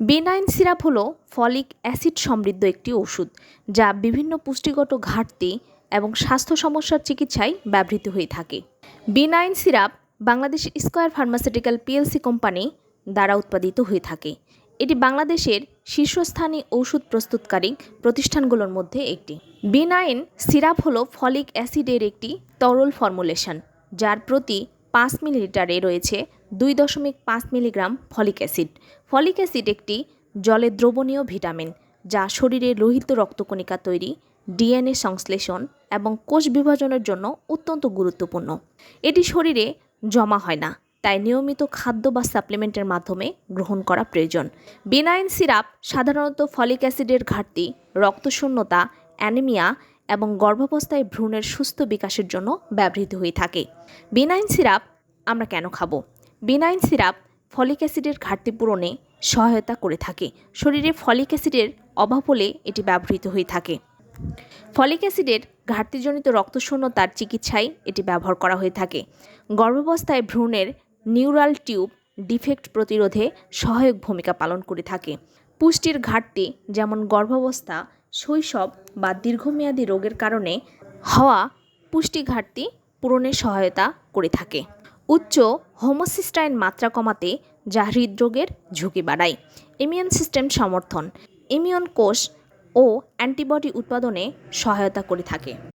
Benign syrup হলো folic acid সমৃদ্ধ একটি ওষুধ, যা বিভিন্ন পুষ্টিগত ঘাটতি এবং স্বাস্থ্য সমস্যার চিকিৎসায় ব্যবহৃত হয়ে থাকে। Benign syrup Bangladesh Square pharmaceutical PLC company দ্বারা উৎপাদিত হয়ে থাকে। এটি বাংলাদেশের শীর্ষস্থানীয় ঔষধ প্রস্তুতকারী প্রতিষ্ঠানগুলোর মধ্যে একটি। বিনাইন সিরাপ হলো ফলিক অ্যাসিডের একটি তরল ফর্মুলেশন, যার প্রতি পাঁচ মিলিলিটারে রয়েছে দুই দশমিক পাঁচ milligram folic acid. Folic acid একটি জলে দ্রবণীয় ভিটামিন, যা শরীরে লোহিত রক্তকণিকা তৈরি, ডিএনএ সংশ্লেষণ এবং কোষ বিভাজনের জন্য অত্যন্ত গুরুত্বপূর্ণ। এটি শরীরে জমা হয় না, তাই নিয়মিত খাদ্য বা সাপ্লিমেন্টের মাধ্যমে গ্রহণ করা প্রয়োজন। বিনাইন সিরাপ সাধারণত ফলিক অ্যাসিডের ঘাটতি, রক্তশূন্যতা, অ্যানিমিয়া এবং গর্ভাবস্থায় ভ্রূণের সুস্থ বিকাশের জন্য ব্যবহৃত হয়ে থাকে। বিনাইন সিরাপ আমরা কেন খাব? বিনাইন সিরাপ ফলিক অ্যাসিডের ঘাটতি পূরণে সহায়তা করে থাকে। শরীরে ফলিক অ্যাসিডের অভাব হলে এটি ব্যবহৃত হয়ে থাকে। ফলিক অ্যাসিডের ঘাটতিজনিত রক্তশূন্যতার চিকিৎসায় এটি ব্যবহার করা হয়ে থাকে। গর্ভাবস্থায় ভ্রূণের নিউরাল টিউব ডিফেক্ট প্রতিরোধে সহায়ক ভূমিকা পালন করে থাকে। পুষ্টির ঘাটতি যেমন গর্ভাবস্থা শৈশব বা দীর্ঘমেয়াদী রোগের কারণে হওয়া পুষ্টি ঘাটতি পূরণে সহায়তা করে থাকে। উচ্চ হোমোসিস্টাইন মাত্রা কমাতে যা হৃদরোগের ঝুঁকি বাড়ায়। ইমিউন সিস্টেম সমর্থন, ইমিউন কোষ ও অ্যান্টিবডি উৎপাদনে সহায়তা করে থাকে।